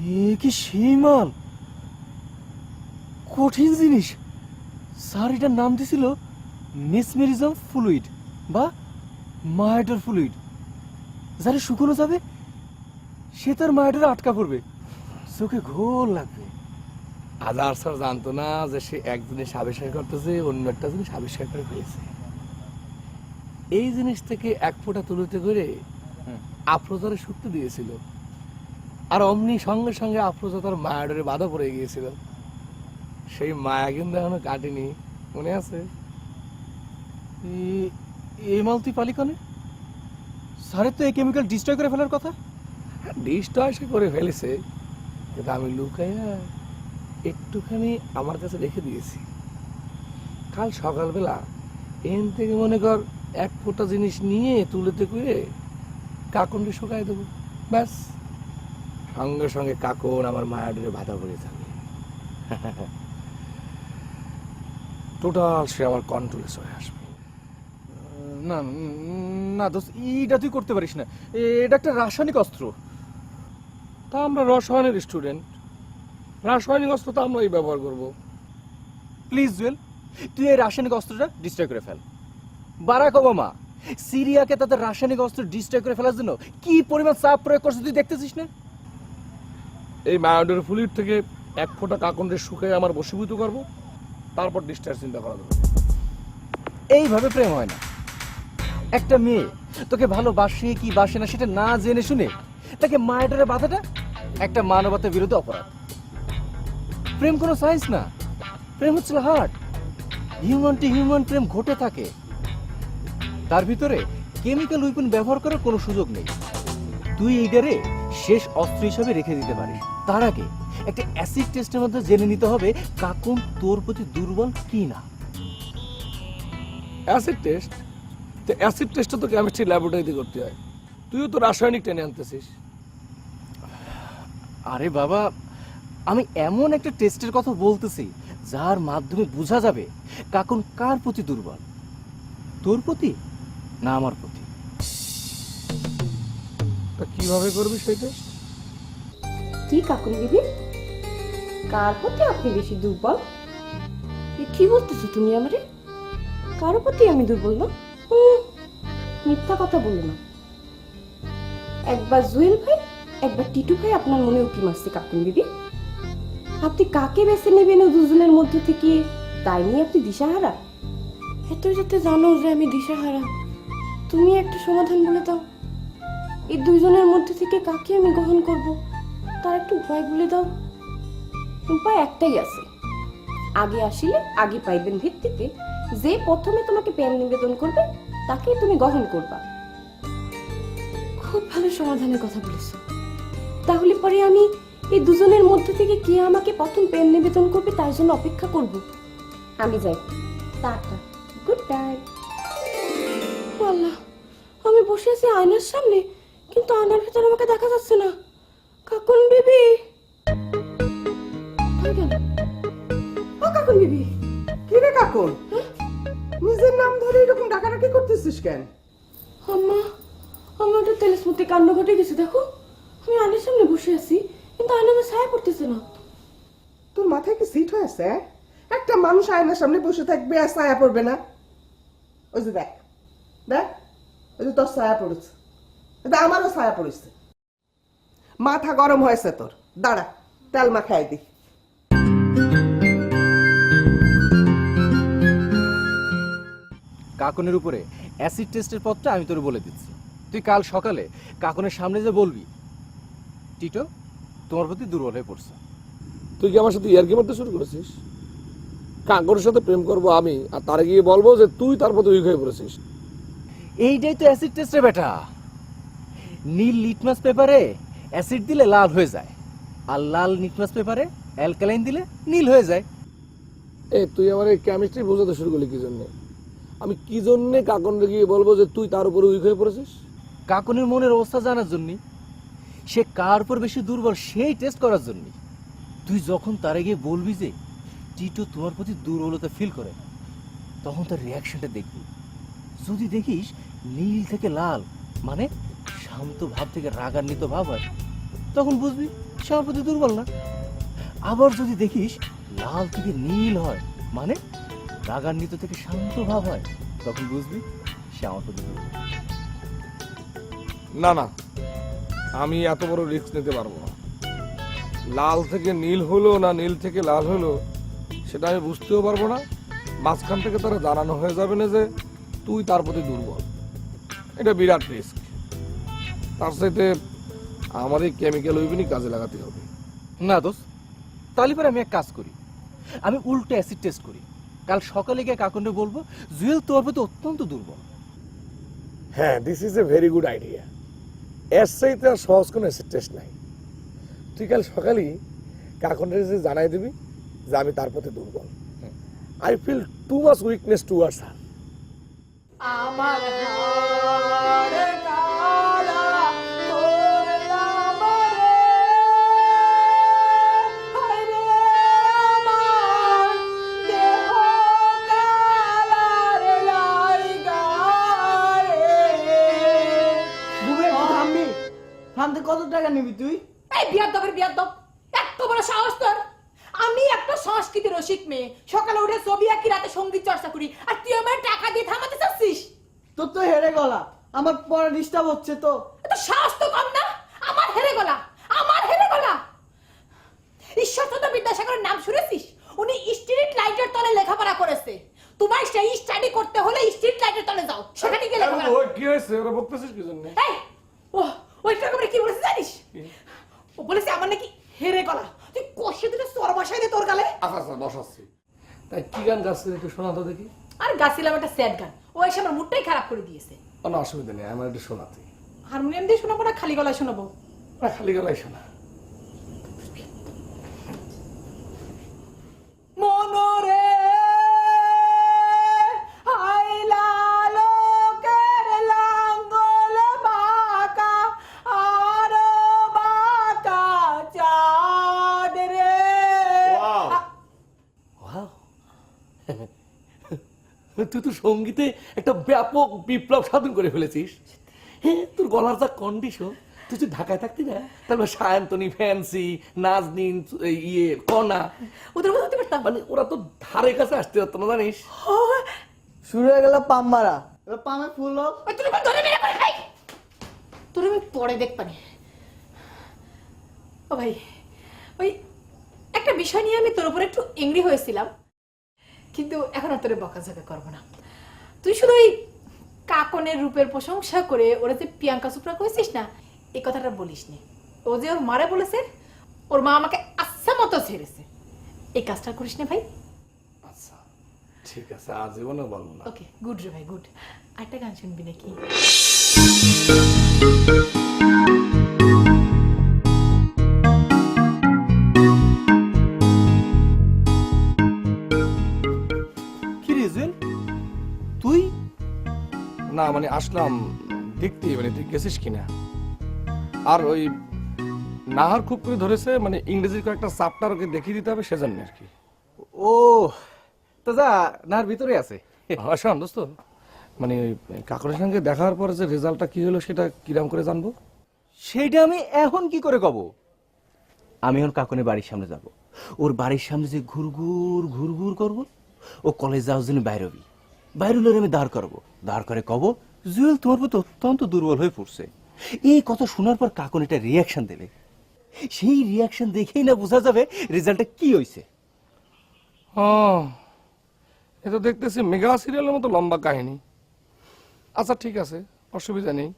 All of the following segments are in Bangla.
এ কি সেই মাল? কঠিন জিনিস। স্যার এটার নাম দিছিল মেসমেরিজম ফ্লুইড বা মায়াটার ফ্লুইড। যারা শুকনো যাবে সে তার মায়াটারে আটকা পড়বে। চোখে ঘোর লাগবে। আজার স্যার জানতো না যে সে এক জিনিস আবিষ্কার করতেছে অন্য একটা জিনিস আবিষ্কার করে ফেলেছে। এই জিনিস থেকে এক ফোঁটা তুলিতে করে। আফরোজারে শুকতে দিয়েছিল। আর অমনি সঙ্গে সঙ্গে আফরোজা তার মায়াডরে বাধা পড়ে গিয়েছিল। সেই মায়া কিন্তু এখনও কাটেনি মনে আছে? এই মাল তুই পালি কনে স্যারের তো এই কেমিক্যাল ডিস্ট্রয় করে ফেলার কথা। ডিশটা সে করে ফেলেছে কিন্তু আমি লুকাইয়া একটুখানি আমার কাছে রেখে দিয়েছি। কাল সকালবেলা এন থেকে মনে কর এক ফোঁটা জিনিস নিয়ে তুলেতে করে কাকনকে শুকাই দেবো ব্যাস। সঙ্গে সঙ্গে কাকন আমার মায়াডুরে বাধা পড়ে যাবে টোটাল সে আমার কন্ট্রোলে চলে আসবে। না না দোস্ত, এইটা তুই করতে পারিস না। এটা একটা রাসায়নিক অস্ত্র। তা আমরা রসায়নের স্টুডেন্ট রাসায়নিক অস্ত্র তো আমরাই ব্যবহার করব। প্লিজ জুয়েল তুই এই রাসায়নিক অস্ত্রটা ডিস্ট্রয় করে ফেল। বারাক ওবামা সিরিয়াকে তাদের রাসায়নিক অস্ত্র ডিস্ট্রয় করে ফেলার জন্য কি পরিমাণ চাপ প্রয়োগ করছে তুই দেখতেছিস না? এই মায়োডের ফ্লুইড থেকে এক ফোঁটা কাকনকে শুকিয়ে আমার বসীভূত করব, তারপর ডিসচার্জ চিন্তা করা যাবে। এইভাবে প্রেম হয় না। একটা মেয়ে তোকে ভালোবাসে কি বাসে না সেটা না জেনে শুনে তাকে মায়ের বাধাটা একটা মানবতার বিরুদ্ধে অপরাধ। প্রেম কোনো সায়েন্স না। প্রেম হচ্ছে হার্ট হিউম্যান টু হিউম্যান প্রেম ঘটে থাকে। তার ভিতরে কেমিক্যাল উইপন ব্যবহার করার কোনো সুযোগ নেই। তুই এইটারে শেষ অস্ত্র হিসাবে রেখে দিতে পারে। তার আগে একটা অ্যাসিড টেস্টের মধ্যে জেনে নিতে হবে কাকুন তোর প্রতি দুর্বল কি না অ্যাসিড টেস্ট তো অ্যাসিড টেস্টটা তো কেমিস্ট্রি ল্যাবরেটরিতে করতে হয়। তুইও তো রাসায়নিক টেনে আনতেছিস। আরে বাবা আমি এমন একটা টেস্টের কথা বলতেছি যার মাধ্যমে বোঝা যাবে কাকুন কার প্রতি দুর্বল। তোর প্রতি না আমার প্রতি? তা কীভাবে করবি টেস্ট কি দিদি? কার প্রতি আপনি বেশি দুর্বল? কি বলতেছো তুমি কারও প্রতি আমি দুর্বল না? মিথ্যা কথা বলো না। একবার জুয়েল ভাই, একবার টিটু ভাই আপনার মনে উকি মারছে কাকুন দিদি। আপনি কাকে বেছে নেবেন দুজনের মধ্যে থেকে? তাই নিয়ে আপনি দিশাহারা? এত যাতে জানো যে আমি দিশাহারা। তুমি একটা সমাধান বলে দাও। এই দুইজনের মধ্যে থেকে কাকে আমি গ্রহণ করব? তার একটু ভয় বলে দাও। উপায় একটাই আছে। আগে আসিলে আগে পাইবেন ভিত্তিতে। যে প্রথমে তোমাকে প্রেম নিবেদন করবে, তাকেই তুমি গ্রহণ করবা। খুব ভালো সমাধানের কথা বলেছ। তাহলে পরে আমি এই দুজনের মধ্যে থেকে কে আমাকে প্রথম প্রেম নিবেদন করবে, তার জন্য অপেক্ষা করব? আমি যাই। টাটা। গুড বাই আল্লাহ, আমি বসে আছি আয়নার সামনে। কিন্তু আয়নার ভেতর আমাকে দেখা যাচ্ছে না। কাকুন বিবি। ও কাকুন বিবি। কি রে কাকুন? নিজের নাম ধরে এরকম ডাকাডাকি করতেছিস কেন? আম্মা আমার একটা তেলেসমতি কাণ্ড ঘটে গেছে দেখো। আমি আয়নার সামনে বসে আছি কিন্তু আয়নাতে ছায়া পড়তেছে না। তোর মাথায় কি সিট হয়েছে? হ্যাঁ? একটা মানুষ আয়নার সামনে বসে থাকবে আর ছায়া পড়বে না। ওই যে দেখ দেখ ওই যে তোর ছায়া পড়েছে। এটা আমারও ছায়া পড়েছে। মাথা গরম হয়েছে তোর। দাঁড়া তেল মাখাই দি। কাকনের উপরে অ্যাসিড টেস্টের পথটা আমি তোর বলে দিচ্ছি। তুই কাল সকালে কাকনের সামনে যে বলবি টিটো তোমার প্রতি দুর্বল হয়ে পড়ছে। তুই কি আমার সাথে ইয়ার্কি মারতে শুরু করেছিস? কাকনের সাথে প্রেম করব আমি আর তারে গিয়ে বলব যে তুই তার প্রতি উইক হয়ে পড়েছিস। এইটাই তো অ্যাসিড টেস্টে বেটা নীল লিটমাস পেপারে অ্যাসিড দিলে লাল হয়ে যায় আর লাল লিটমাস পেপারে অ্যালকালাইন দিলে নীল হয়ে যায়। এ তুই আমার এই কেমিস্ট্রি বোঝাতে শুরু করলি কি জন্যে আমি কি জন্যে কাকনকে গিয়ে বলব যে তুই তার উপরে উইক হয়ে পড়েছিস? কাকনের মনের অবস্থা জানার জন্যই সে কার উপর বেশি দুর্বল সেই টেস্ট করার জন্য। তুই যখন তারে গিয়ে বলবি যে টিটো তোমার প্রতি দুর্বলতা ফিল করে তখন তার রিয়াকশনটা দেখবি। যদি দেখিস নীল থেকে লাল মানে শান্ত ভাব থেকে রাগান্বিত ভাব হয়, তখন বুঝবি সে আমার প্রতি দুর্বল না। আবার যদি দেখিস লাল থেকে নীল হয় মানে রাগান্বিত থেকে শান্ত ভাব হয়, তখন বুঝবি সে আমার প্রতি দুর্বল। না না, আমি এত বড় রিস্ক নিতে পারব না। লাল থেকে নীল হলো না নীল থেকে লাল হলো, সেটা আমি বুঝতেও পারব না। মাঝখান থেকে তারা জানানো হয়ে যাবে না যে তুই তার প্রতি দুর্বল। এটা বিরাট রিস্ক তার সাথে আমার এই কেমিক্যাল উইবিনই কাজে লাগাতে হবে। না দোষ তাহলে পরে আমি এক কাজ করি। আমি উল্টো অ্যাসিড টেস্ট করি। কাল সকালে গিয়ে কাকুন্ডে বলব জুয়েল তোর প্রতি অত্যন্ত দুর্বল। হ্যাঁ this is a very good idea এর চাইতে আর সহজ কোনো অ্যাসিড টেস্ট নাই। তুই কাল সকালেই কাকনের জানাই দিবি যে আমি তার প্রতি দুর্বল। I feel too much weakness too R sir আমার ডিস্টার্ব হচ্ছে তো। এত সাহস তো কম না? আমার হেরে গলা আমার হেরে গলা। ঈশ্বরচন্দ্র বিদ্যাসাগরের নাম শুনেছিস? উনি স্ট্রিট লাইটের তলে লেখাপড়া করেছে। তোমার সেই স্টাডি করতে হলে স্ট্রিট লাইটের তলে যাও। সেখানে গিয়ে লেখাপড়া করো। কি হয়েছে? ওরা বলতেছিস কি জন্য? এই ও ওইটা করে কি বলেছে জানিস? ও বলেছে আমার নাকি হেরে গলা। তুই কষে দিলে চর বসাই দে তোর গালে। আচ্ছা আচ্ছা বসাচ্ছি। তাই কি গান গাচ্ছে একটু শোনা তো দেখি। আর গাছিলাম একটা স্যাড গান। ও এসে আমার মুডটাই খারাপ করে দিয়েছে। কোনো অসুবিধা নেই আমার একটু শোনাতে। হারমোনিয়াম দিয়ে শোনাবো না খালি গলায় শোনাবো? না খালি গলায় শোনা। সঙ্গীতে একটা ব্যাপক বিপ্লব সাধন করে ফেলেছিস। হ্যাঁ তোর গলার যা কন্ডিশন তুই যদি ঢাকায় থাকতি না তাহলে সায়ন্তনী ফ্যান্সি নাজনিন ইয়ে কনা ওদের মধ্যে হতে পারতাম। মানে ওরা তো ধারে কাছে আসতে পারতো না জানিস? শুরু হয়ে গেল পাম মারা এবার পামে ফুল তোর আমি পরে দেখ পানি ও ভাই ওই একটা বিষয় নিয়ে আমি তোর উপর একটু এংরি হয়েছিলাম। কিন্তু এখন আর তোরে বকাঝকা করব না। তুই শুধু ওই কাকনের রূপের প্রশংসা করে ওরা যে প্রিয়াঙ্কা চোপড়া করেছিস না এই কথাটা বলিস নি ও যে ওর মারে বলেছে ওর মা আমাকে আচ্ছা মতো ছেড়েছে। এই কাজটা করিস না ভাই। আচ্ছা ঠিক আছে আজীবনে বলব না। ওকে গুড রে ভাই গুড। আরেকটা গান শুনবি নাকি? মানে আসলাম দেখতে মানে তুই গেছিস কিনা? আর ওই নাহার খুব করে ধরেছে মানে ইংরেজির কয়েকটা চাপ্টার ওকে দেখিয়ে দিতে হবে সেজন্য আর কি। ও তো যা নার ভিতরে আছে। আসলাম দোস্ত মানে ওই কাকুরের সঙ্গে দেখার পরে যে রেজাল্টটা কি হলো সেটা কিরাম করে জানব? সেইটা আমি এখন কি করে কব? আমি এখন কাকনের বাড়ির সামনে যাব। ওর বাড়ির সামনে যে ঘুরঘুর ঘুরঘুর করব ও কলেজ যাওয়ার জন্য বাইরবি বাইরে আমি দাঁড় করব। দাঁড় করে কব, জুয়েল তোমার প্রতি অত্যন্ত দুর্বল হয়ে পড়ছে। এই কথা শোনার পর কাকন একটা রিয়াকশন দেবে সেই রিয়াকশন দেখেই না বোঝা যাবে রেজাল্টটা কি হয়েছে ও এ তো দেখতেছি মেগা সিরিয়ালের মতো লম্বা কাহিনী। আচ্ছা ঠিক আছে, অসুবিধা নেই।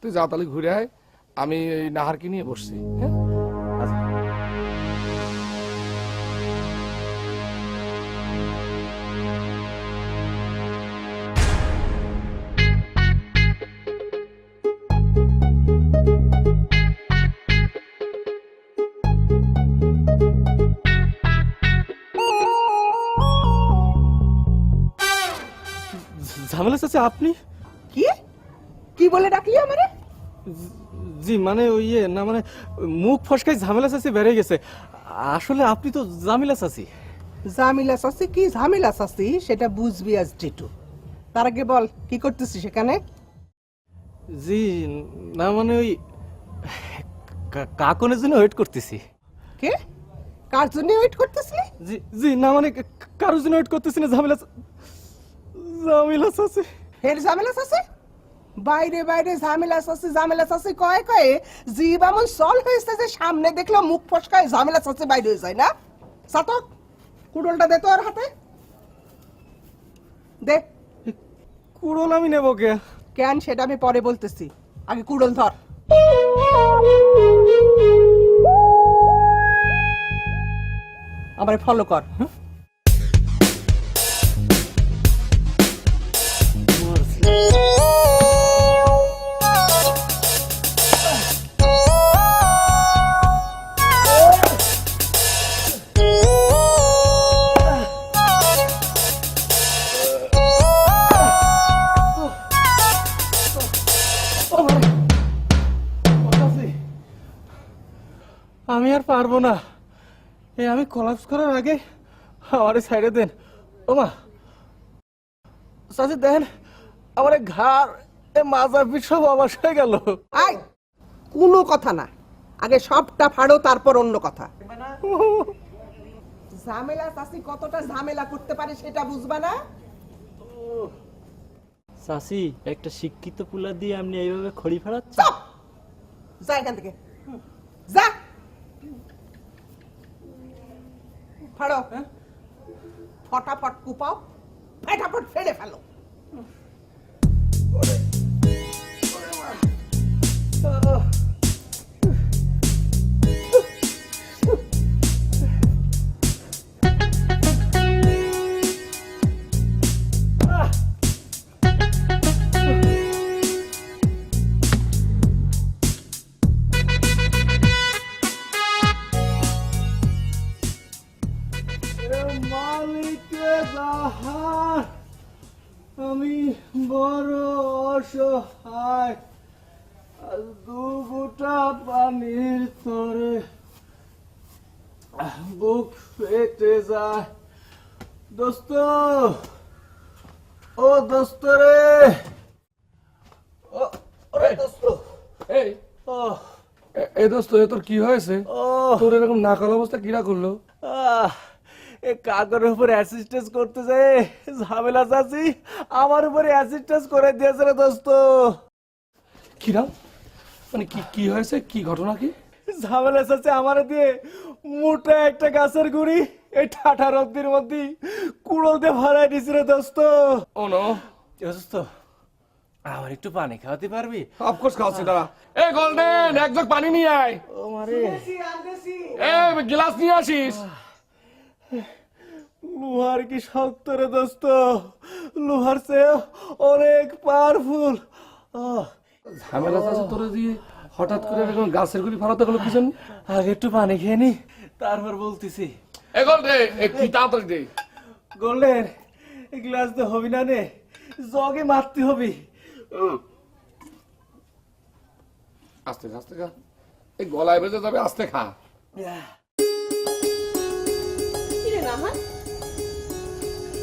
তুই যা তাহলে ঘুরে আয়, আমি এই নাহারকে নিয়ে বসছি হ্যাঁ? চাচা আপনি? কি? কি বলে ডাকলি আমারে? জি মানে ওই ইয়ে না মানে মুখ ফসকাই ঝামেলা চাচি বেড়ে গেছে। আসলে আপনি তো জামিলা চাচি। জামিলা শাস্তি কি ঝামেলা শাস্তি সেটা বুঝবি আজ টিটু। তার আগে বল কি করতেছিস সেখানে জি না মানে ওই কাকনের জন্য ওয়েট করতেছি। কে? কার জন্য ওয়েট করতেছিলি? জি জি না মানে কারোর জন্য ওয়েট করতেছি না ঝামেলা ঝামেলা আছে ফের ঝামেলা আছে বাইরে বাইরে ঝামেলা আছে ঝামেলা আছে কয়ে কয়ে জীব এমন সল হয়েছে যে সামনে দেখল মুখ ফসকায় ঝামেলা আছে বাইরে হয়ে যায় না? সাতক কুড়লটা দে তো আর হাতে। দে। কুড়ল আমি নেব কে? কেন সেটা আমি পরে বলতেছি। আগে কুড়ল ধর। আমারে ফলো কর আমি পারব না। এ আমি কলাপস করার আগে আমার সাইডে দেন। ওমা চাচি দেন আমার ঘাড় এ মাজা পিঠ সব অবাস হয়ে গেল। আই কোনো কথা না। আগে সবটা ফাড়ো তারপর অন্য কথা। ঝামেলা চাষি কতটা ঝামেলা করতে পারে সেটা বুঝবা না? চাষি একটা শিক্ষিত পুলা দিয়ে আপনি এইভাবে খড়ি ফেরাচ্ছেন চুপ! যা এখান থেকে। যা! ফাড়ো ফটাফট কুপাও ফটাফট ফেলে ফেলো। মালিকে এই দোস্ত এ তোর কি হয়েছে? তোর এরকম নাকাল অবস্থা কিরা করল? এ কাগরের উপর অ্যাসিস্টেন্স করতে যে ঝামেলা চাচ্ছি আমার উপরে অ্যাসিস্টেন্স করে দিয়েছে রে দোস্ত। কিরাম মানে কি কি হয়েছে? কি ঘটনা কি? ঝামেলা চাচ্ছে আমার দিয়ে মোটা একটা গাছের গুড়ি এই ঠাঠা রদ্দির মধ্যে দিয়ে ভরাই দিছে রে দোস্ত। Oh no. দোস্ত আমার একটু পানি খাওয়াতে পারবি? অফকোর্স খাওয়াচ্ছি দাঁড়া। এই গোল্ডেন এক জগ পানি নিয়ে আয়। ও মারে এই গ্লাস নিয়ে আসিস। লোহার কি শক্ত রে দোস্ত। লোহার চেয়ে অনেক পাওয়ারফুল ঝামেলা চাষে তোরে দিয়ে? হঠাৎ করে এরকম গাছের গুলি ফালাতে গেলো কি আগে একটু পানি খেয়ে নি তারপর বলতেছি। এ গোল্ডেন কি তাড়াতাড়ি দে। গোল্ডেন গ্লাস তো হবি না নে? জগে মারতে হবি। আস্তে আস্তে খা। এই গলায় বেজে যাবে আস্তে খা।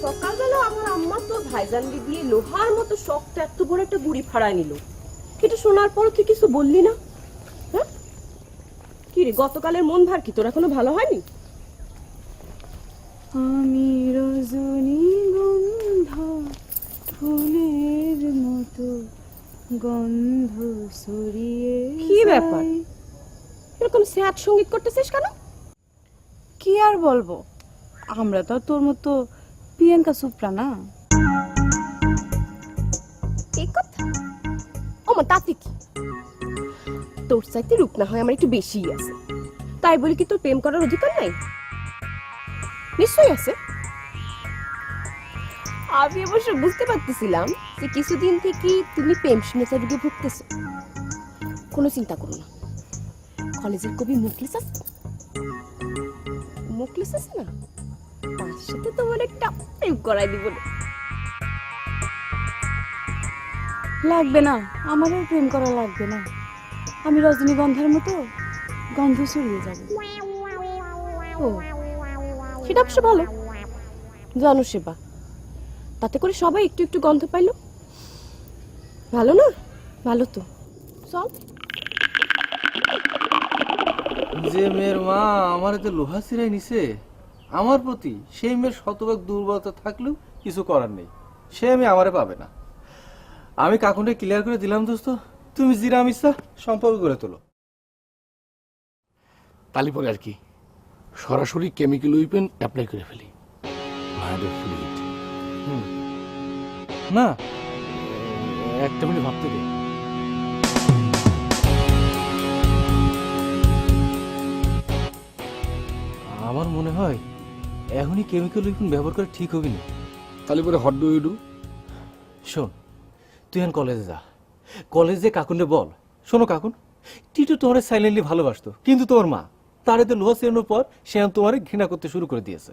সকালবেলা আমার আম্মা তো ভাইজানকে দিয়ে লোহার মতো শক্ত এত বড় একটা গুড়ি ফাড়ায় নিল। কিন্তু শোনার পর তুই কিছু বললি না? হ্যাঁ? কি রে গতকালের মন ভার কি? তোর এখনও ভালো হয়নি? আমি রজনী রজনীগন্ধা ফুলের মতো গন্ধ ছড়িয়ে কি ব্যাপার? এরকম স্যাড সংগীত করতেছিস কেন? কি আর বলব? আমরা তো তোর মতো প্রিয়াঙ্কা চোপড়া না। কথা? তাতে কি? তোর চাইতে রূপ না হয় আমার একটু বেশি আছে। তাই বলি কি তোর প্রেম করার অধিকার নাই? নিশ্চয়ই আছে। আমি অবশ্য বুঝতে পারতেছিলাম যে কিছুদিন থেকে তুমি প্রেম শুনেছে রোগে ভুগতেছো। কোনো চিন্তা করো না। কলেজের কবি মুখলিস আছে? মুখলিস আছে না? তার সাথে তোমার একটা প্রেম করাই দিব না। লাগবে না। আমারও প্রেম করা লাগবে না। আমি রজনীগন্ধার মতো গন্ধ ছড়িয়ে যাবে। ও সেটা অবশ্য ভালো। জনসেবা। তাতে করে সবাই একটু একটু গন্ধ পাইলো। ভালো না? ভালো তো। চল। যে মেয়ের মা আমার এতে লোহা ছিঁড়াই নিছে আমার প্রতি সেই মেয়ের শতভাগ দুর্বলতা থাকলেও কিছু করার নেই। সে আমি আমারে পাবে না। আমি কাকুনটা ক্লিয়ার করে দিলাম দোস্ত। তুমি জিরা মিসা সম্পর্ক করে তোলো। তালি পরে আর কি। সরাসরি কেমিক্যাল উইপেন অ্যাপ্লাই করে ফেলি। ফ্লুইড না। একটা মিনিট ভাবতে দে। আমার মনে হয় এখনই কেমিক্যাল উইপন ব্যবহার করে ঠিক হবে না তালি পরে হট ডু ইউ ডু শোন তুই এখন কলেজে যা। কলেজে কাকুনরে বল। শোনো কাকুন টিটু তোমার সাইলেন্টলি ভালোবাসতো কিন্তু তোমার মা তার এতে লোহা চেরানোর পর সে তোমার ঘৃণা করতে শুরু করে দিয়েছে।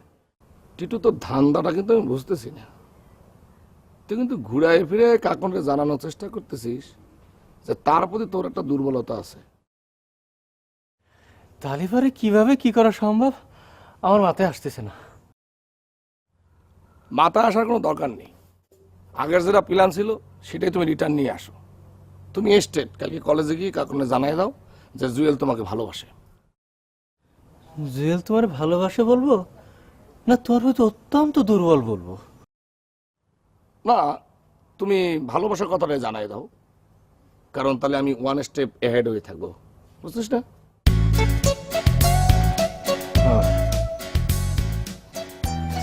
টিটু তোর ধান্দাটা কিন্তু আমি বুঝতেছি না। তুই কিন্তু ঘুরায় ফিরে কাকনকে জানানোর চেষ্টা করতেছিস যে তার প্রতি তোর একটা দুর্বলতা আছে। তাহলে পরে কীভাবে কি করা সম্ভব? আমার মাথায় আসতেছে না। মাথায় আসার কোনো দরকার নেই। আগের যেটা প্ল্যান ছিল সেটাই তুমি রিটার্ন নিয়ে আসো। তুমি স্টেট কালকে কলেজে গিয়ে কাকুনে জানাই দাও যে জুয়েল তোমাকে ভালোবাসে। জুয়েল তোমার ভালোবাসে বলব? না তোর হয়তো অত্যন্ত দুর্বল বলব? না, তুমি ভালোবাসার কথাটা জানাই দাও। কারণ তাহলে আমি ওয়ান স্টেপ এহেড হয়ে থাকব। বুঝছিস না?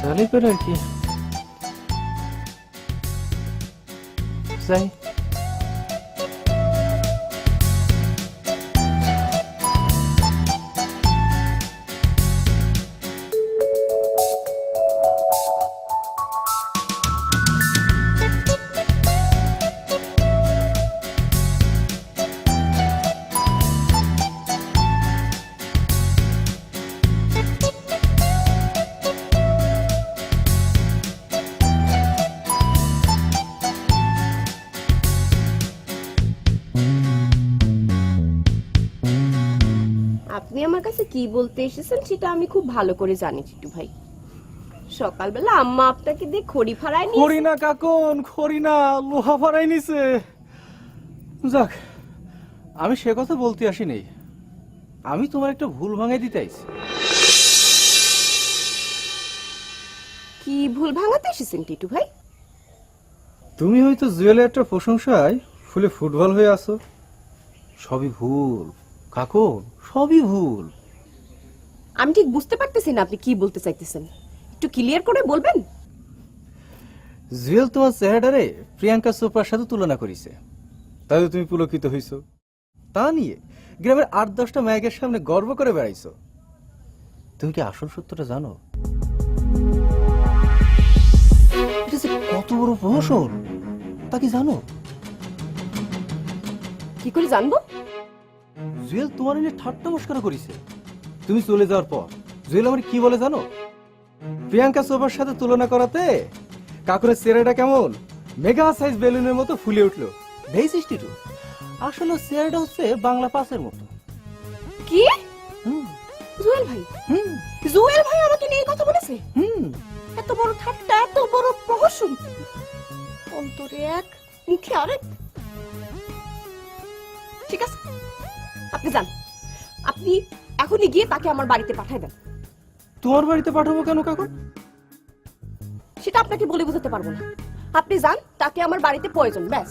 তাহলে করে কি? যাই। আপনি আমার কাছে কি বলতে এসেছেন সেটা আমি খুব ভালো করে জানি চিটু ভাই। সকালবেলা আম্মা আপনাকে দিয়ে খড়ি ফাড়ায় নিয়ে খড়ি না কাকন খড়ি না লোহা ফাড়াই নিছে। যাক আমি সে কথা বলতে আসিনি। আমি তোমার একটা ভুল ভাঙাই দিতে আইছি। কি ভুল ভাঙাতে এসেছেন টিটু ভাই? তুমি হয়তো জুয়েলের একটা প্রশংসায় ফুলে ফুটবল হয়ে আছো। সবই ভুল। কাকন সবই ভুল। আমি ঠিক বুঝতে পারতেছি না আপনি কি বলতে চাইতেছেন। একটু ক্লিয়ার করে বলবেন? জুয়েল তোমার চেহারাটারে প্রিয়াঙ্কা চোপড়ার সাথে তুলনা করেছে। তাই তো তুমি পুলকিত হইছো? তা নিয়ে গ্রামের আট দশটা মায়ের সামনে গর্ব করে বেড়াইছো। তুমি কি আসল সত্যটা জানো? কত বড় প্রহসন তা কি জানো? কি করে জানব? জুয়েল তোমার নিয়ে ঠাট্টা মস্করা করেছে। তুমি চলে যাওয়ার পর জুয়েল আমার কি বলে জানো? প্রিয়াঙ্কা চোপার সাথে তুলনা করাতে কাকুরের চেহারাটা কেমন? মেগা সাইজ বেলুনের মতো ফুলে উঠল। ভেইছিস টিটু আসলে ওর চেহারাটা হচ্ছে বাংলা পাসের মতো। কি? হুম। জুয়েল ভাই? হুম। জুয়েল ভাই আমাকে নিয়ে কথা বলেছে? হুম। এত বড় ঠাট্টা এত বড় প্রহসন। অন্তরে এক মুখে আরেক। ঠিক আছে। আপনি যান। আপনি এখনই গিয়ে তাকে আমার বাড়িতে পাঠাই দেন। তোমার বাড়িতে পাঠাবো কেন কাকুর সেটা আপনাকে বলে বোঝাতে পারব না। আপনি যান তাকে আমার বাড়িতে প্রয়োজন ব্যাস।